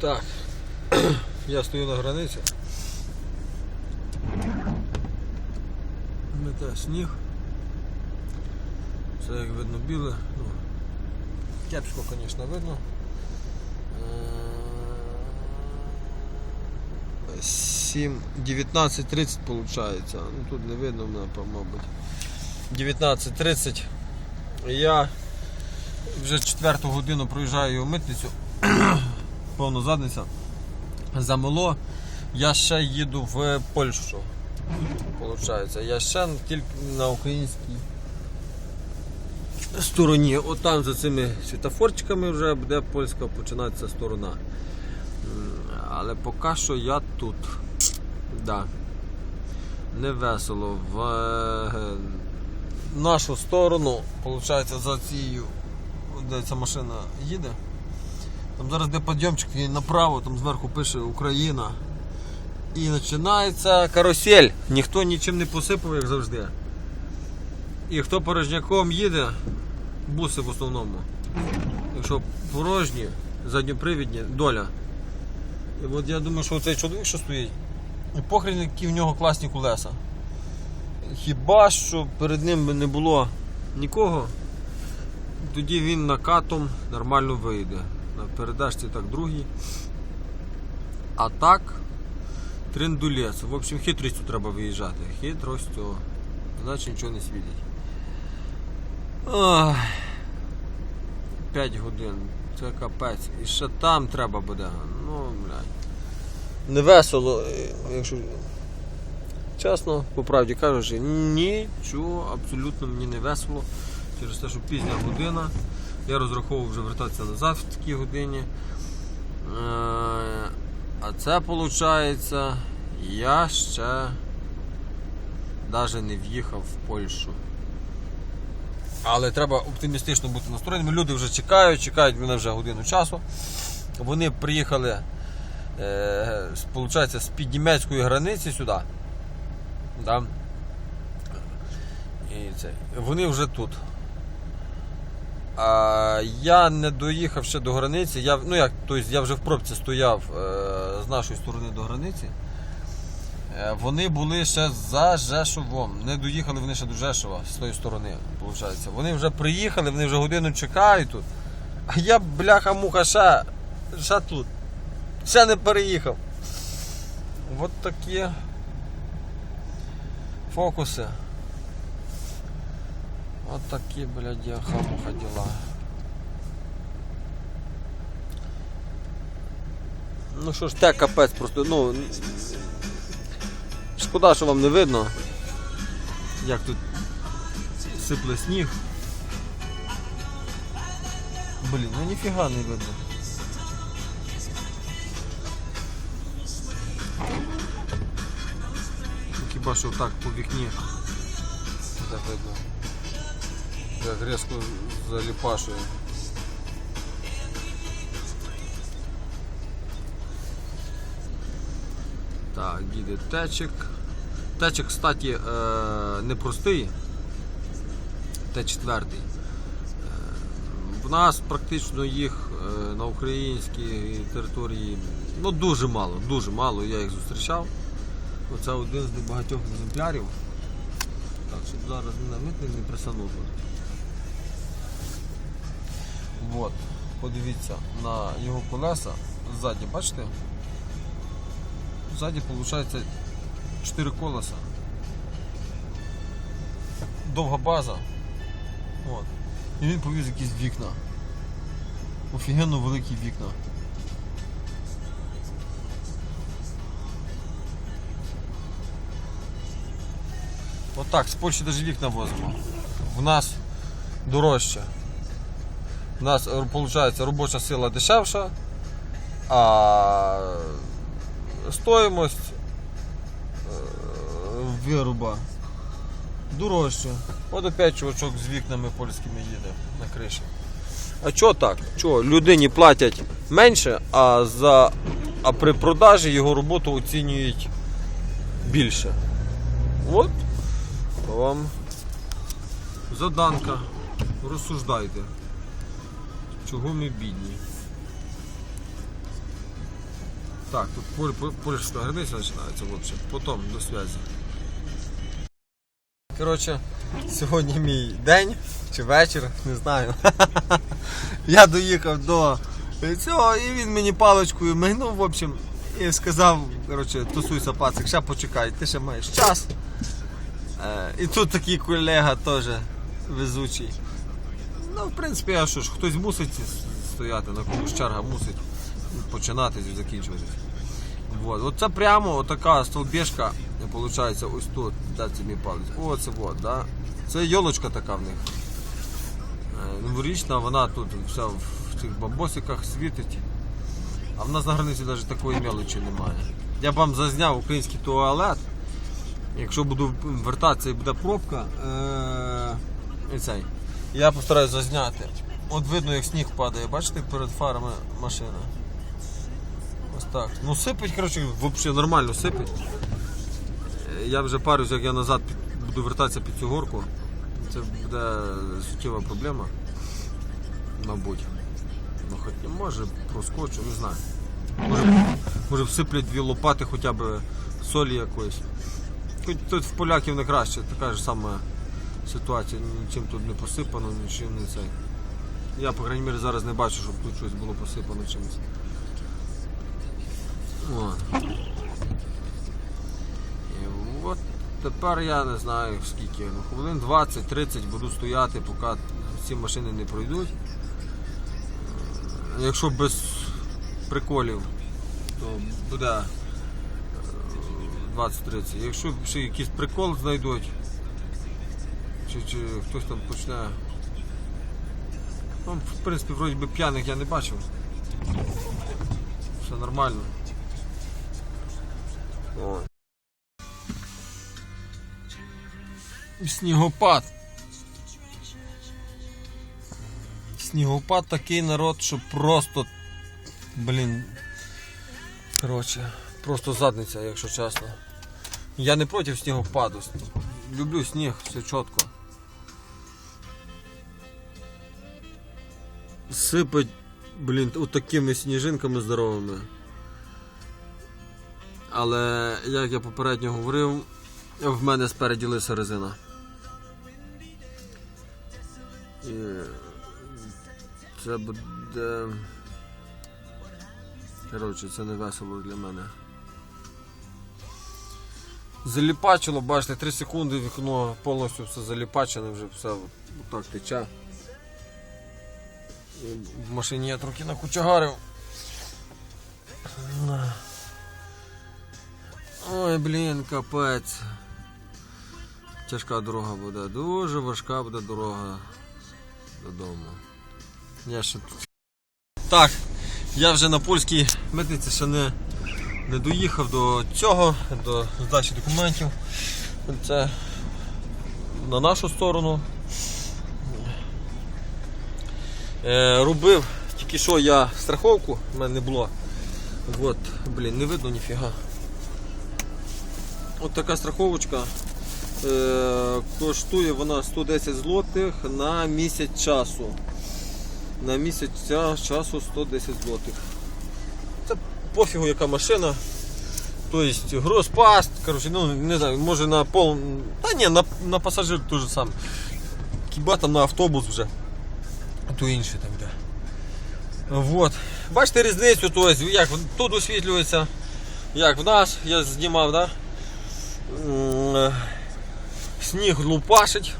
Так, я стою на границі. Мете сніг. Це як видно біле. Ну, кепсько, звісно, видно. Е, 7, 19.30 виходить. Ну тут не видно мене, мабуть. 19.30. Я вже четверту годину проїжджаю митницю. Повна задниця. Замело. Я ще їду в Польщу. Получається. Я ще тільки на українській стороні. От там за цими світофорчиками вже буде польська починатися сторона. Але поки що я тут. Да. Не весело. В е, нашу сторону, виходить, за цією, де ця машина їде. Там зараз де підйомчик і направо, там зверху пише Україна. І починається карусель. Ніхто нічим не посипав, як завжди. І хто порожняком їде, буси в основному. Якщо порожні, задньопривідні, доля. І от я думаю, що цей чоловік, що стоїть, і похрен, які в нього класні колеса. Хіба що перед ним би не було нікого, тоді він накатом нормально вийде. На передачці так другий. А так, триндулець. В общем, хитрістю треба виїжджати. Хитростю. Іначе нічого не світить. Ой. 5 годин. Це капець. І ще там треба буде. Ну, блядь. Не весело, е, якщо. Чесно, по правді кажучи, нічого абсолютно мені не весело. Через те, що пізня година. Я розраховував вже вертатися назад в такій годині. Е, А це виходить, я ще навіть не в'їхав в Польщу. Але треба оптимістично бути настроєними. Люди вже чекають, чекають мене вже годину часу. Вони приїхали е, з- з-під німецької границі сюди. Да. І це, вони вже тут. А, я не доїхав ще до границі. Я, ну як, тобто я вже в пробці стояв е, з нашої сторони до границі. Е, вони були ще за Жешовом. Не доїхали вони ще до Жешова з тої сторони. Виходить. Вони вже приїхали, вони вже годину чекають тут. А я, бляха-муха, ще, ще тут. Ще не переїхав. От такі фокуси. От такі, блядь, хамуха діла. Ну що ж, те капець просто, ну. Шкода, що вам не видно, як тут сипле сніг. Блін, ну ніфіга не видно. Ну, Хіба що так по вікні. Так видно. Як різко заліпашує. Так, їде течик. Течик, кстати, е, непростий. Т4. Е, В нас практично їх е, на українській території ну, дуже мало, дуже мало я їх зустрічав. Оце один з небагатьох екземплярів. Так, щоб зараз мене митник не присанув. Вот. Подивіться на його колеса ззаді, бачите? Ззаді виходить 4 колеса. Довга база. От. І він повіз якісь вікна. Офігенно великі вікна. Отак, з Польщі навіть вікна возимо. В нас дорожче. У нас виходить робоча сила дешевша, а стоїмость е, вируба дорожче. От опять чувачок з вікнами польськими їде на криші. А чого так? Чого? Людині платять менше, а, за, а при продажі його роботу оцінюють більше. От вам заданка. Розсуждайте. Чого ми бідні? Так, тут поль, поль, польська границя починається, в общем. Потім до зв'язку. Коротше, сьогодні мій день чи вечір, не знаю. Я доїхав до цього, і він мені паличкою мигнув, в общем, і сказав, коротше, тусуйся пацик, ще почекай, ти ще маєш час. Е, і тут такий колега теж везучий. Ну, в принципі, а що ж, хтось мусить стояти, на комусь черга мусить починатись і закінчуватись. Вот. Оце прямо така столбішка, виходить, ось тут, де це мій палець. Оце от, да? Це йолочка така в них. Е, Новорічна, вона тут вся в цих бабосиках світить. А в нас на границі навіть такої мелочі немає. Я вам зазняв український туалет. Якщо буду вертатися і буде пробка, е- цей, я постараюсь зазняти. От видно, як сніг падає, бачите, перед фарами машина. Ось так. Ну сипить, коротше, взагалі нормально сипить. Е, Я вже парюсь, як я назад буду вертатися під цю горку. Це буде суттєва проблема. Мабуть. Ну хоч може проскочу, не знаю. Може, може всиплять дві лопати хоча б солі якоїсь. Тут в поляків не краще, така ж сама ситуація, нічим тут не посипано, нічим не цей. Я, по крайній мірі, зараз не бачу, щоб тут щось було посипано чимось. О. І от тепер я не знаю скільки. Ну, хвилин 20-30 буду стояти, поки ці машини не пройдуть. Е, Якщо без приколів, то буде е, 20-30. Якщо ще якийсь прикол знайдуть, чи, чи хтось там почне. Ну, в принципі, вроді би п'яних я не бачив. Все нормально. О. Снігопад. Снігопад такий народ, що просто. Блін. Коротше, просто задниця, якщо чесно. Я не проти снігопаду. Люблю сніг, все чітко. Сипать, блін, от такими сніжинками здоровими. Але, як я попередньо говорив, в мене спереді лиса резина. І це буде. Коротше, це не весело для мене. Заліпачило, бачите, 3 секунди вікно повністю все заліпачене, вже все отак тече. В машині я трохи накучагарив. Ой, блін, капець. Тяжка дорога буде, дуже важка буде дорога додому. Я ще тут. Так, я вже на польській митниці ще не, не доїхав до цього, до здачі документів. Це на нашу сторону. Е, робив тільки що я страховку, в мене не було. От, блін, не видно ніфіга. От така страховочка. Е, коштує вона 110 злотих на місяць часу. На місяць часу 110 злотих. Це пофігу яка машина. Тобто грузпаст, коротше, ну не знаю, може на пол. Та ні, на, на пасажир те ж саме. Хіба там на автобус вже. То інше там йде. Вот. Бачите різницю, то есть, як тут освітлюється, як в нас, я знімав, да? Е, Сніг лупашить.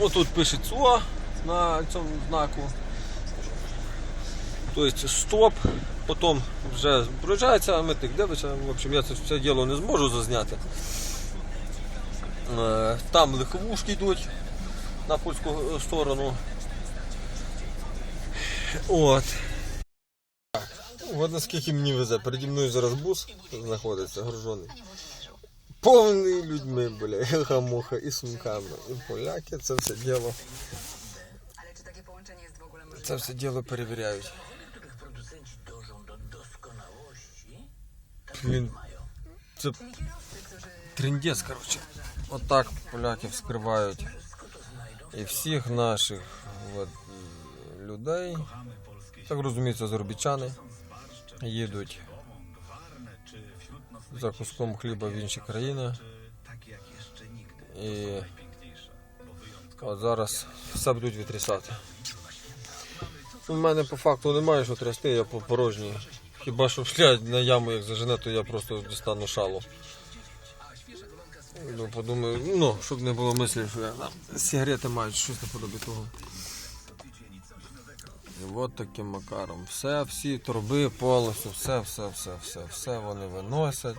Отут пише ЦО на цьому знаку. Тобто стоп, потім вже проїжджається, а ми так дивимося. В общем, я це все діло не зможу зазняти. Е, Там лиховушки йдуть на польську е, сторону. От. От наскільки мені везе. Переді мною зараз бус знаходиться, гружений. Повний людьми, бля, гамуха і сумками. І поляки це все діло. Це все діло перевіряють. Блін, це трендець, коротше. Отак поляки вскривають. І всіх наших от, людей, так розуміється, заробітчани, їдуть за куском хліба в інші країни. І от зараз все будуть витрясати. У мене по факту немає що трясти, я по порожній. Хіба що блядь, на яму як зажене, то я просто дістану шалу. Ну, подумаю, ну, щоб не було мислі, що я сигарети мають щось наподобі того. І от таким макаром. Все, всі труби, полосу, все, все, все, все, все вони виносять.